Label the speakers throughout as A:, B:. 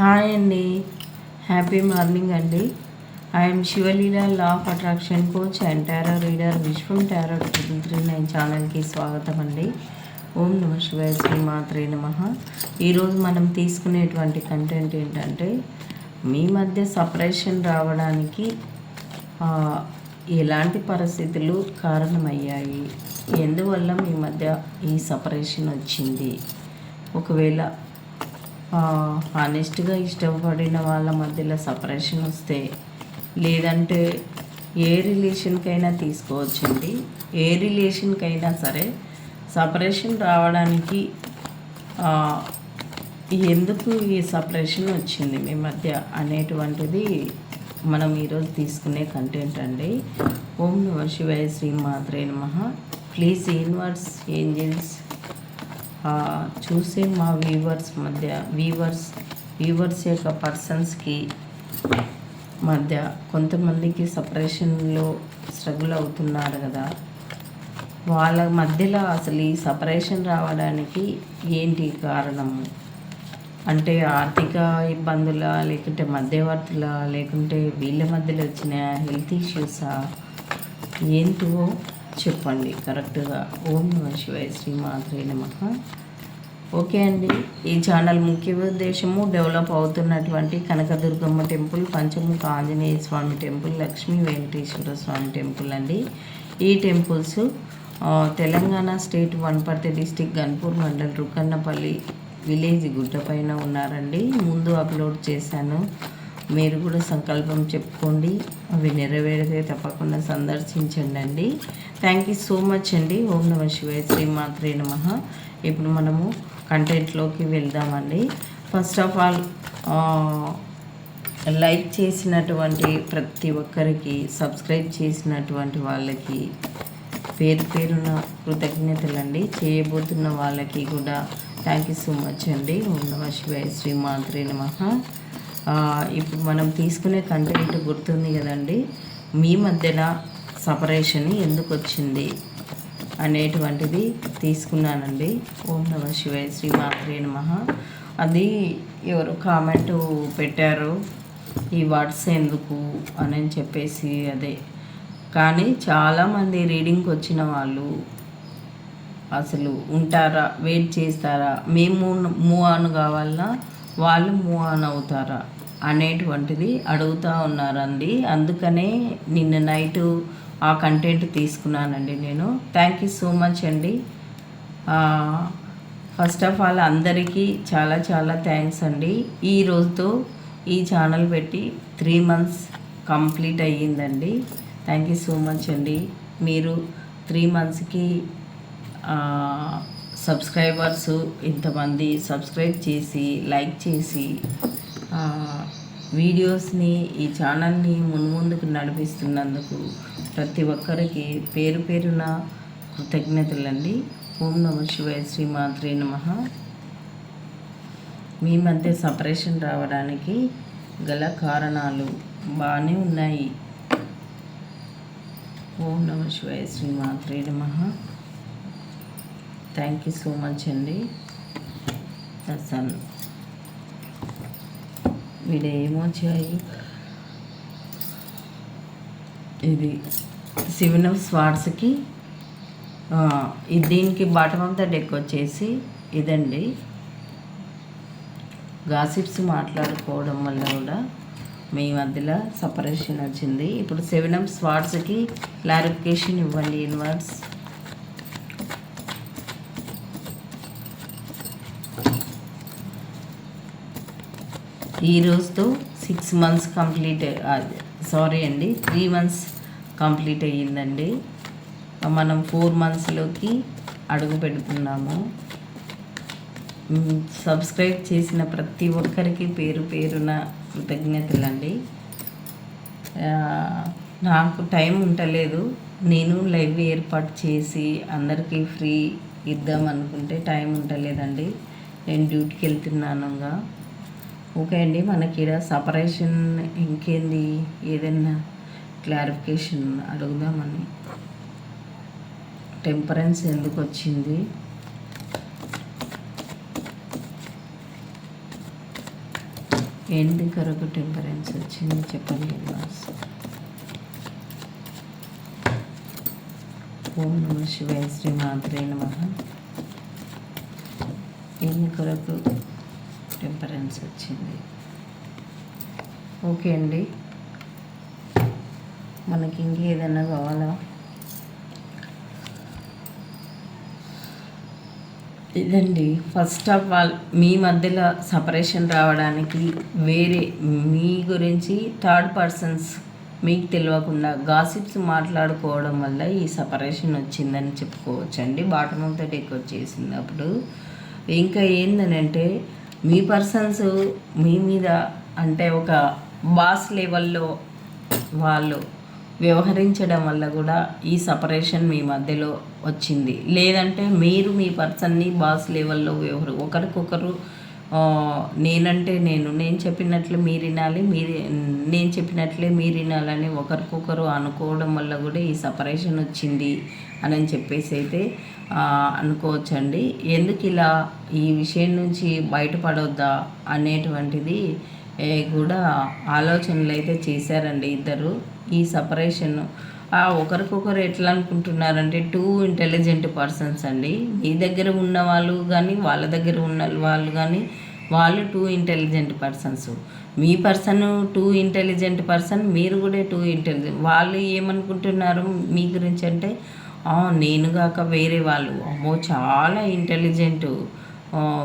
A: Hi అండి. Happy morning అండి. I'm Sivaleela law of attraction coach and tarot reader Vishwam tarot triple three nine ఛానల్కి స్వాగతం అండి. ఓం నమ శివాయ శ్రీ మాత్రే నమ. ఈరోజు మనం తీసుకునేటువంటి కంటెంట్ ఏంటంటే మీ మధ్య సపరేషన్ రావడానికి ఎలాంటి పరిస్థితులు కారణమయ్యాయి? ఎందువల్ల మీ మధ్య ఈ సపరేషన్ వచ్చింది? ఒకవేళ హానెస్ట్గా ఇష్టపడిన వాళ్ళ మధ్యలో సపరేషన్ వస్తే లేదంటే ఏ రిలేషన్కైనా తీసుకోవచ్చండి. ఏ రిలేషన్కైనా సరే సపరేషన్ రావడానికి ఎందుకు ఈ సపరేషన్ వచ్చింది? మీ మధ్య అనేటువంటిది మనం ఈరోజు తీసుకునే కంటెంట్ అండి. ఓం నమ శివాయ శ్రీ మాత్రే నమ. ప్లీజ్ యూనివర్స్ ఏంజల్స్ చూసే మా వీవర్స్ మధ్య వీవర్స్ వీవర్స్ యొక్క పర్సన్స్కి మధ్య కొంతమందికి సపరేషన్లో స్ట్రగుల్ అవుతున్నారు కదా. వాళ్ళ మధ్యలో అసలు ఈ సపరేషన్ రావడానికి ఏంటి కారణము అంటే ఆర్థిక ఇబ్బందుల లేకుంటే మధ్యవర్తుల లేకుంటే వీళ్ళ మధ్యలో వచ్చిన హెల్త్ ఇష్యూసా ఏంటో చెప్పండి కరెక్ట్గా. ఓం నమ శివాయ శ్రీ మాత్రే నమః. ఓకే అండి ఈ ఛానల్ ముఖ్య ఉద్దేశము డెవలప్ అవుతున్నటువంటి Kanakadurgamma temple Panchamukha Anjaneya Swamy temple Lakshmi Venkateswara Swamy temple అండి. ఈ temples Telangana state Wanaparthy district Ganpur mandal Rukannapally village గుడ్డపైన ఉన్నారండి. ముందు అప్లోడ్ చేశాను. మీరు కూడా సంకల్పం చెప్పుకోండి. అవి నెరవేరితే తప్పకుండా సందర్శించండి అండి థ్యాంక్ యూ సో మచ్ అండి. ఓం నమ శివాయ శ్రీమాత్రే నమ. ఇప్పుడు మనము కంటెంట్లోకి వెళ్దామండి. ఫస్ట్ ఆఫ్ ఆల్ లైక్ చేసినటువంటి ప్రతి ఒక్కరికి సబ్స్క్రైబ్ చేసినటువంటి వాళ్ళకి పేరు పేరున కృతజ్ఞతలండి. చేయబోతున్న వాళ్ళకి కూడా థ్యాంక్ యూ సో మచ్ అండి. ఓం నమ శివాయ శ్రీమాత్రే నమ. ఇప్పుడు మనం తీసుకునే కంటెంట్ గుర్తుంది కదండి. మీ మధ్యన సపరేషన్ ఎందుకు వచ్చింది అనేటువంటిది తీసుకున్నానండి. ఓం నమ శివాయ శ్రీ మాత్రే నమ. అది ఎవరు కామెంట్ పెట్టారు? ఈ వాట్స్ ఎందుకు అని చెప్పేసి అదే. కానీ చాలామంది రీడింగ్కి వచ్చిన వాళ్ళు అసలు ఉంటారా? వెయిట్ చేస్తారా? మేము మూవ్ ఆన్ కావాలన్నా వాళ్ళు మూవ్ ఆన్ అవుతారా? అనేటువంటిది అడుగుతూ ఉన్నారండి. అందుకనే నిన్న నైటు ఆ కంటెంట్ తీసుకున్నానండి నేను. థ్యాంక్ యూ సో మచ్ అండి. ఫస్ట్ ఆఫ్ ఆల్ అందరికీ చాలా చాలా థ్యాంక్స్ అండి. ఈ రోజుతో ఈ ఛానల్ పెట్టి త్రీ మంత్స్ కంప్లీట్ అయ్యిందండి. థ్యాంక్ యూ సో మచ్ అండి. మీరు త్రీ మంత్స్కి సబ్స్క్రైబర్స్ ఇంతమంది సబ్స్క్రైబ్ చేసి లైక్ చేసి వీడియోస్ని ఈ ఛానల్ని మున్ముందుకు నడిపిస్తున్నందుకు ప్రతి ఒక్కరికి పేరు పేరున కృతజ్ఞతలండి. ఓం నమ శివాయ శ్రీమాత్రే నమ. మీ మధ్య సపరేషన్ రావడానికి గల కారణాలు బాగానే ఉన్నాయి. ఓం నమ శివాయ శ్రీమాత్రే నమ. థ్యాంక్ యూ సో మచ్ అండి. దర్శన్ వీడు ఏమొచ్చాయి ఇది సెవెన్ ఆఫ్ ఇది దీనికి బాటమ్ ఆఫ్ ద డెక్ వచ్చేసి ఇదండి. గాసిప్స్ మాట్లాడుకోవడం వల్ల కూడా మీ మధ్యలో సపరేషన్ వచ్చింది. ఇప్పుడు సెవెన్ ఎం స్వార్డ్స్కి క్లారిఫికేషన్ ఇవ్వండి ఇన్వర్ట్స్ ఈ రోజుతో సిక్స్ మంత్స్ కంప్లీట్ సారీ అండి త్రీ మంత్స్ కంప్లీట్ అయ్యిందండి. మనం ఫోర్ మంత్స్లోకి అడుగు పెడుతున్నాము. సబ్స్క్రైబ్ చేసిన ప్రతి ఒక్కరికి పేరు పేరున కృతజ్ఞతలండి. నాకు టైం ఉండలేదు. నేను లైవ్ ఏర్పాటు చేసి అందరికీ ఫ్రీ ఇద్దాం అనుకుంటే టైం ఉండలేదండి. నేను డ్యూటీకి వెళ్తున్నానుగా. ఓకే అండి మనకి ఇక్కడ సపరేషన్ ఇంకేంది? ఏదైనా క్లారిఫికేషన్ అడుగుదామని. టెంపరెన్స్ ఎందుకు వచ్చింది? ఏంటి కొరకు టెంపరెన్స్ వచ్చింది చెప్పండి బాస్ ఓం నమ శివాయ శ్రీ మాత్రే నమ. ఎన్ని కొరకు టెంపరెన్స్ వచ్చింది. ఓకే అండి. మనకి ఇంకేదైనా కావాలా? ఇదండి. ఫస్ట్ ఆఫ్ ఆల్ మీ మధ్యలో సపరేషన్ రావడానికి వేరే మీ గురించి థర్డ్ పర్సన్స్ మీకు తెలియకుండా గాసిప్స్ మాట్లాడుకోవడం వల్ల ఈ సపరేషన్ వచ్చిందని చెప్పుకోవచ్చండి. బాటమ్ ఆఫ్ ద డెక్ వచ్చేసింది అప్పుడు. ఇంకా ఏంటనంటే మీ పర్సన్స్ మీ మీద అంటే ఒక బాస్ లెవెల్లో వాళ్ళు వ్యవహరించడం వల్ల కూడా ఈ సపరేషన్ మీ మధ్యలో వచ్చింది. లేదంటే మీరు మీ పర్సన్ని బాస్ లెవెల్లో వ్యవహరి ఒకరికొకరు నేనంటే నేను నేను చెప్పినట్లు మీరు వినాలి మీరు నేను చెప్పినట్లే మీరు వినాలని ఒకరికొకరు అనుకోవడం వల్ల కూడా ఈ సపరేషన్ వచ్చింది అని చెప్పేసి అయితే అనుకోవచ్చండి. ఎందుకు ఇలా ఈ విషయం నుంచి బయటపడొద్దా అనేటువంటిది కూడా ఆలోచనలు అయితే చేశారండి ఇద్దరు ఈ సపరేషన్. ఒకరికొకరు ఎట్లా అనుకుంటున్నారంటే టూ ఇంటెలిజెంట్ పర్సన్స్ అండి. మీ దగ్గర ఉన్న వాళ్ళు కానీ వాళ్ళ దగ్గర ఉన్న వాళ్ళు కానీ వాళ్ళు టూ ఇంటెలిజెంట్ పర్సన్స్. మీ పర్సన్ టూ ఇంటెలిజెంట్ పర్సన్ మీరు కూడా టూ ఇంటెలిజెంట్. వాళ్ళు ఏమనుకుంటున్నారు మీ గురించి అంటే నేను కాక వేరే వాళ్ళు. అమ్మో చాలా ఇంటెలిజెంట్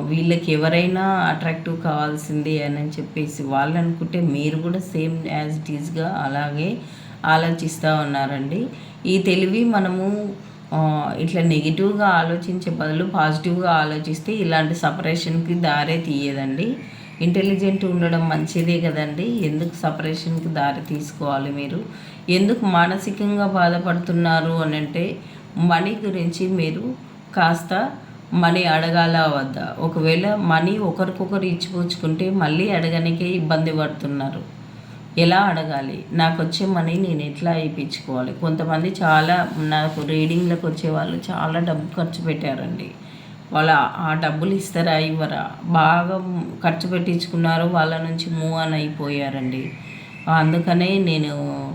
A: వీళ్ళకి ఎవరైనా అట్రాక్టివ్ కావాల్సిందే అని చెప్పేసి వాళ్ళు అనుకుంటే మీరు కూడా సేమ్ యాజ్ ఇట్ ఈస్గా అలాగే ఆలోచిస్తూ ఉన్నారండి. ఈ తెలివి మనము ఇట్లా నెగిటివ్గా ఆలోచించే బదులు పాజిటివ్గా ఆలోచిస్తే ఇలాంటి సపరేషన్కి దారే తీయదండి. ఇంటెలిజెంట్ ఉండడం మంచిదే కదండి. ఎందుకు సపరేషన్కి దారి తీసుకోవాలి మీరు? ఎందుకు మానసికంగా బాధపడుతున్నారు అని అంటే మనీ గురించి మీరు కాస్త మనీ అడగాల వద్దా. ఒకవేళ మనీ ఒకరికొకరు ఇచ్చిపుచ్చుకుంటే మళ్ళీ అడగనికే ఇబ్బంది పడుతున్నారు. ఎలా అడగాలి? నాకు వచ్చే మనీ నేను ఎట్లా ఇప్పించుకోవాలి? కొంతమంది చాలా నాకు రీడింగ్లకు వచ్చే వాళ్ళు చాలా డబ్బు ఖర్చు పెట్టారండి. వాళ్ళ ఆ డబ్బులు ఇస్తారా ఇవ్వరా? బాగా ఖర్చు పెట్టించుకున్నారు వాళ్ళ నుంచి మూవ్ ఆన్ అయిపోయారండి. అందుకనే నేను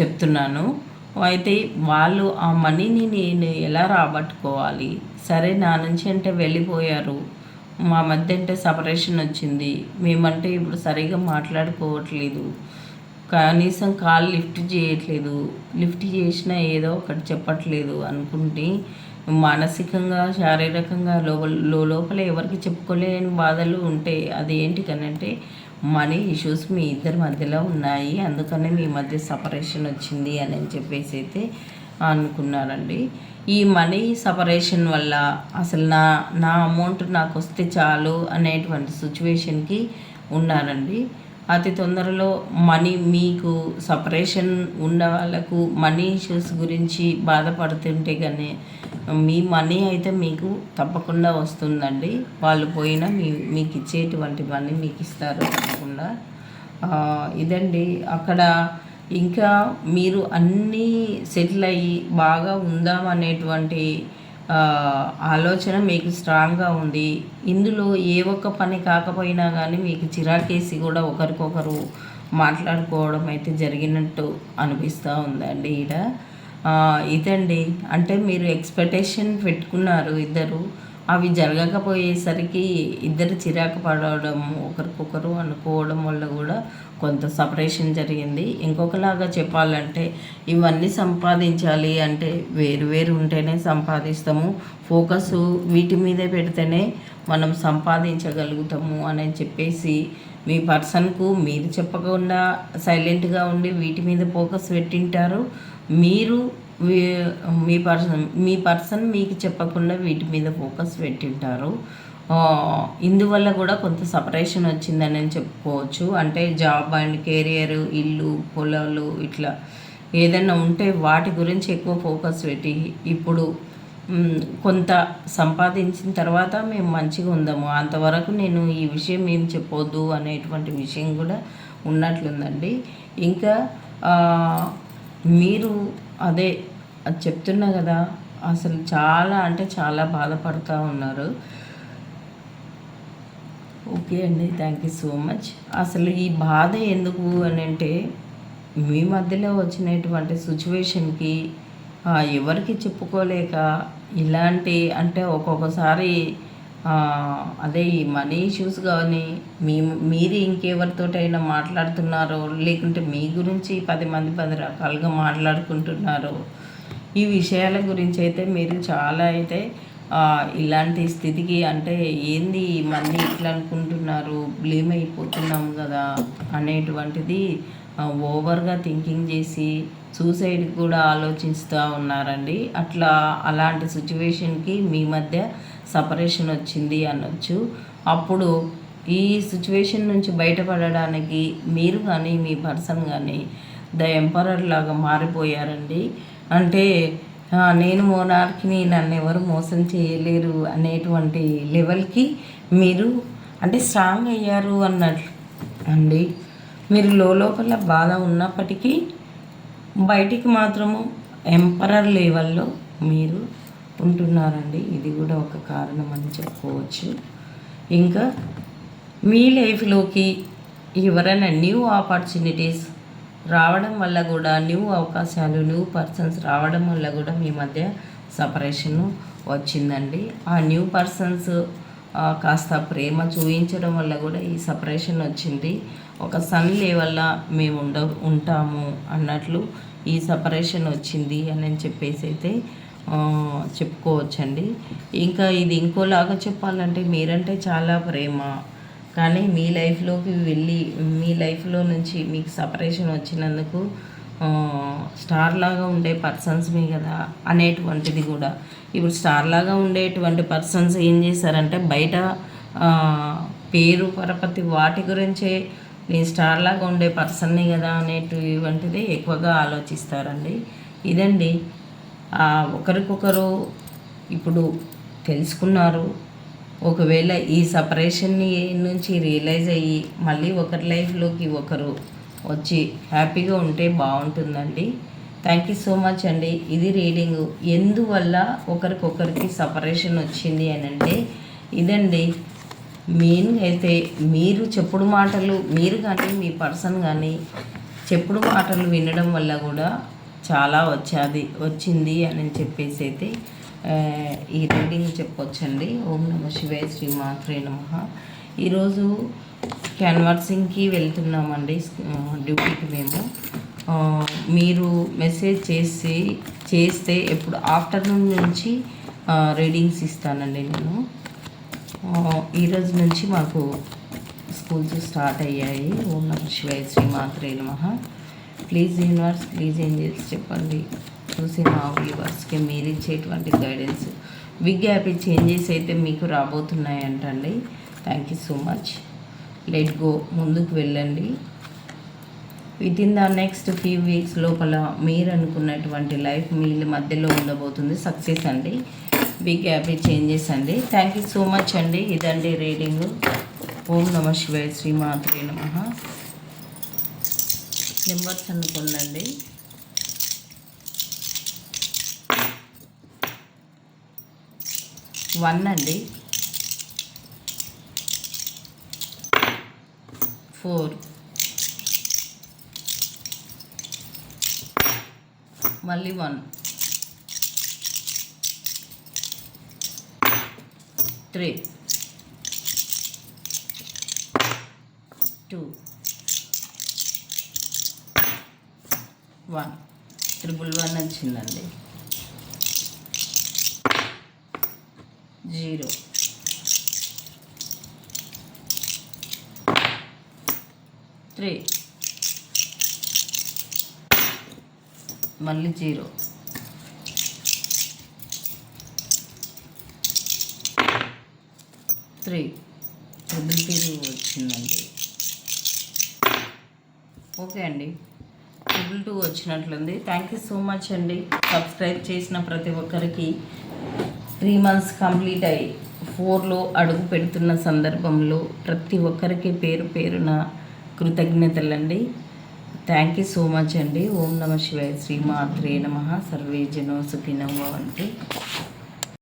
A: చెప్తున్నాను. అయితే వాళ్ళు ఆ మనీని నేను ఎలా రాబట్టుకోవాలి? సరే నా నుంచి అంటే వెళ్ళిపోయారు. మా మధ్య అంటే సపరేషన్ వచ్చింది. మేమంటే ఇప్పుడు సరిగా మాట్లాడుకోవట్లేదు. కనీసం కాల్ లిఫ్ట్ చేయట్లేదు. లిఫ్ట్ చేసినా ఏదో ఒకటి చెప్పట్లేదు అనుకుంటే మానసికంగా శారీరకంగా లోపల లోపల ఎవరికి చెప్పుకోలేని బాధలు ఉంటాయి అది ఏంటి కనంటే మనీ ఇష్యూస్ మీ ఇద్దరి మధ్యలో ఉన్నాయి అందుకనే మీ మధ్య సపరేషన్ వచ్చింది అని చెప్పేసి అయితే అనుకున్నారండి. ఈ మనీ సపరేషన్ వల్ల అసలు నా నా అమౌంట్ నాకు వస్తే చాలు అనేటువంటి సిచ్యువేషన్కి ఉన్నారండి. అతి తొందరలో మనీ మీకు సపరేషన్ ఉన్న వాళ్ళకు మనీ ఇష్యూస్ గురించి బాధపడుతుంటే కానీ మీ మనీ అయితే మీకు తప్పకుండా వస్తుందండి. వాళ్ళు పోయినా మీ మీకు ఇచ్చేటువంటి మనీ మీకు ఇస్తారు తప్పకుండా. ఇదండి. అక్కడ ఇంకా మీరు అన్నీ సెటిల్ అయ్యి బాగా ఉందాం అనేటువంటి ఆలోచన మీకు స్ట్రాంగ్గా ఉంది. ఇందులో ఏ ఒక్క పని కాకపోయినా కానీ మీకు చిరాకేసి కూడా ఒకరికొకరు మాట్లాడుకోవడం అయితే జరిగినట్టు అనిపిస్తూ ఉందండి ఈడ. ఇదండి. అంటే మీరు ఎక్స్పెక్టేషన్ పెట్టుకున్నారు ఇద్దరు. అవి జరగకపోయేసరికి ఇద్దరు చిరాకు పడడం ఒకరికొకరు అనుకోవడం వల్ల కూడా కొంత సపరేషన్ జరిగింది. ఇంకొకలాగా చెప్పాలంటే ఇవన్నీ సంపాదించాలి అంటే వేరు వేరు ఉంటేనే సంపాదిస్తాము. ఫోకస్ వీటి మీదే పెడితేనే మనం సంపాదించగలుగుతాము అని చెప్పేసి మీ పర్సన్కు మీరు చెప్పకుండా సైలెంట్గా ఉండి వీటి మీద ఫోకస్ పెట్టింటారు. మీరు మీ పర్సన్ మీ పర్సన్ మీకు చెప్పకుండా వీటి మీద ఫోకస్ పెట్టింటారు. ఇందువల్ల కూడా కొంత సపరేషన్ వచ్చిందని చెప్పుకోవచ్చు. అంటే జాబ్ అండ్ కెరియర్ ఇల్లు పొలాలు ఇట్లా ఏదైనా ఉంటే వాటి గురించి ఎక్కువ ఫోకస్ పెట్టి ఇప్పుడు కొంత సంపాదించిన తర్వాత మేము మంచిగా ఉందాము. అంతవరకు నేను ఈ విషయం ఏం చెప్పొద్దు అనేటువంటి విషయం కూడా ఉన్నట్లుందండి. ఇంకా మీరు అదే అది చెప్తున్నా కదా అసలు చాలా అంటే చాలా బాధపడుతూ ఉన్నారు. ఓకే అండి థ్యాంక్ యూ సో మచ్ అసలు ఈ బాధ ఎందుకు అని అంటే మీ మధ్యలో వచ్చినటువంటి సిచ్యువేషన్కి ఎవరికి చెప్పుకోలేక ఇలాంటి అంటే ఒక్కొక్కసారి అదే ఈ మనీ ఇష్యూస్ కానీ మీ మీరు ఇంకెవరితోటైనా మాట్లాడుతున్నారో లేకుంటే మీ గురించి పది మంది పది రకాలుగా మాట్లాడుకుంటున్నారో ఈ విషయాల గురించి అయితే మీరు చాలా అయితే ఇలాంటి స్థితికి అంటే ఏంది మంది ఇట్లా అనుకుంటున్నారు? బ్లేమ్ అయిపోతున్నాం కదా అనేటువంటిది ఓవర్గా థింకింగ్ చేసి సూసైడ్ కూడా ఆలోచిస్తూ ఉన్నారండి. అట్లా అలాంటి సిచ్యువేషన్కి మీ మధ్య సపరేషన్ వచ్చింది అనొచ్చు. అప్పుడు ఈ సిచ్యువేషన్ నుంచి బయటపడడానికి మీరు కానీ మీ పర్సన్ కానీ ద ఎంపరర్ లాగా మారిపోయారండి. అంటే నేను మోనార్కిని నన్ను ఎవరు మోసం చేయలేరు అనేటువంటి లెవెల్కి మీరు అంటే స్ట్రాంగ్ అయ్యారు అన్నట్లు అండి. మీరు లోపల బాధ ఉన్నప్పటికీ బయటికి మాత్రము ఎంపరర్ లెవెల్లో మీరు ఉంటున్నారండి. ఇది కూడా ఒక కారణం అని చెప్పుకోవచ్చు. ఇంకా మీ లైఫ్లోకి ఎవరైనా న్యూ ఆపర్చునిటీస్ రావడం వల్ల కూడా న్యూ అవకాశాలు న్యూ పర్సన్స్ రావడం వల్ల కూడా మీ మధ్య సపరేషన్ వచ్చిందండి. ఆ న్యూ పర్సన్స్ కాస్త ప్రేమ చూపించడం వల్ల కూడా ఈ సపరేషన్ వచ్చింది. ఒక సన్ వల్ల మేము ఉండ ఉంటాము అన్నట్లు ఈ సపరేషన్ వచ్చింది అని చెప్పేసి అయితే చెప్పుకోవచ్చండి. ఇంకా ఇది ఇంకోలాగా చెప్పాలంటే మీరంటే చాలా ప్రేమ. కానీ మీ లైఫ్లోకి వెళ్ళి మీ లైఫ్లో నుంచి మీకు సపరేషన్ వచ్చినందుకు స్టార్ లాగా ఉండే పర్సన్స్ మీ కదా అనేటువంటిది కూడా. ఇప్పుడు స్టార్ లాగా ఉండేటువంటి పర్సన్స్ ఏం చేశారంటే బయట పేరు పరపతి వాటి గురించే నేను స్టార్ లాగా ఉండే పర్సన్ని కదా అనేటువంటిది ఎక్కువగా ఆలోచిస్తారండి. ఇదండి. ఒకరికొకరు ఇప్పుడు తెలుసుకున్నారు ఒకవేళ ఈ సపరేషన్ని నుంచి రియలైజ్ అయ్యి మళ్ళీ ఒకరి లైఫ్లోకి ఒకరు వచ్చి హ్యాపీగా ఉంటే బాగుంటుందండి. థ్యాంక్ యూ సో మచ్ అండి. ఇది రీడింగ్ ఎందువల్ల ఒకరికొకరికి సపరేషన్ వచ్చింది అని అంటే ఇదండి. మెయిన్ అయితే మీరు చెప్పుడు మాటలు మీరు కానీ మీ పర్సన్ కానీ చెప్పుడు మాటలు వినడం వల్ల కూడా చాలా వచ్చాది వచ్చింది అని చెప్పేసి అయితే ఈ రీడింగ్ చెప్పొచ్చండి. ఓం నమ శివాయ శ్రీ మాత్రే నమ. ఈరోజు క్యాన్వాసింగ్కి వెళ్తున్నామండి. డ్యూటీకి మేము. మీరు మెసేజ్ చేసి చేస్తే ఎప్పుడు ఆఫ్టర్నూన్ నుంచి రీడింగ్స్ ఇస్తానండి నేను. ఈరోజు నుంచి మాకు స్కూల్స్ స్టార్ట్ అయ్యాయి. ఓం నమ శివాయ శ్రీ మాత్రే నమ. ప్లీజ్ యూనివర్స్ ప్లీజ్ ఏంజల్స్ చెప్పండి. చూసి మా వ్యూవర్స్కి మీరు ఇచ్చేటువంటి గైడెన్స్ విజ్ఞాపి హ్యాపీ చేంజెస్ అయితే మీకు రాబోతున్నాయంటండి thank you so much let go ముందుకు వెళ్ళండి within the next few weeks లోపల మీరు అనుకున్నటువంటి లైఫ్ మీ మధ్యలో ఉండబోతుంది సక్సెస్ అండి బిగ్ హ్యాపీ చేంజెస్ అండి థ్యాంక్ యూ సో మచ్ అండి ఇదండి రీడింగ్ ఓం నమ శివాయ శ్రీమాత్రే నమ నెంబర్స్ అనుకోండి వన్ అండి. ఫోర్. మళ్ళీ one. Three. Two. One. Triple one వచ్చిందండి. జీరో. త్రీ. మళ్ళీ జీరో. త్రీ. ట్రిపుల్ త్రీ వచ్చిందండి. ఓకే అండి. ట్రిపుల్ టూ వచ్చినట్లుంది. థ్యాంక్ యూ సో మచ్ అండి. సబ్స్క్రైబ్ చేసిన ప్రతి ఒక్కరికి. త్రీ మంత్స్ కంప్లీట్ అయ్యి ఫోర్లో అడుగు పెడుతున్న సందర్భంలో ప్రతి ఒక్కరికి పేరు పేరున కృతజ్ఞతలండి. థ్యాంక్ యూ సో మచ్ అండి. ఓం నమ శివాయ శ్రీమాత్రే నమ. సర్వే జనో సుఖినో అంటే